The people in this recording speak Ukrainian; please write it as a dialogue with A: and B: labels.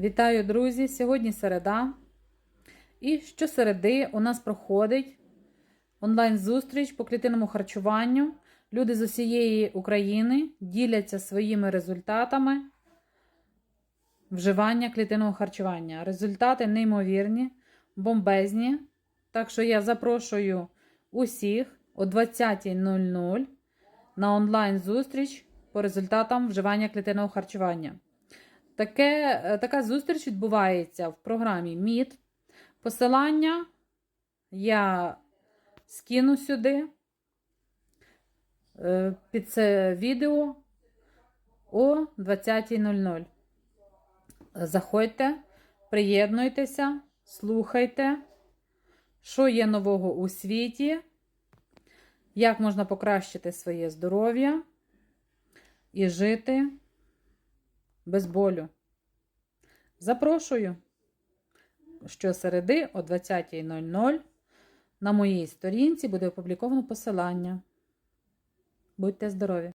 A: Вітаю, друзі! Сьогодні середа. І щосереди у нас проходить онлайн-зустріч по клітинному харчуванню. Люди з усієї України діляться своїми результатами вживання клітинного харчування. Результати неймовірні, бомбезні. Так що я запрошую усіх о 20.00 на онлайн-зустріч по результатам вживання клітинного харчування. Таке, е, така зустріч відбувається в програмі Meet. Посилання я скину сюди е, під це відео о 20.00. Заходьте, приєднуйтеся, слухайте, що є нового у світі, як можна покращити своє здоров'я і жити без болю. Запрошую щосереди о 20.00 на моїй сторінці буде опубліковано посилання. Будьте здорові!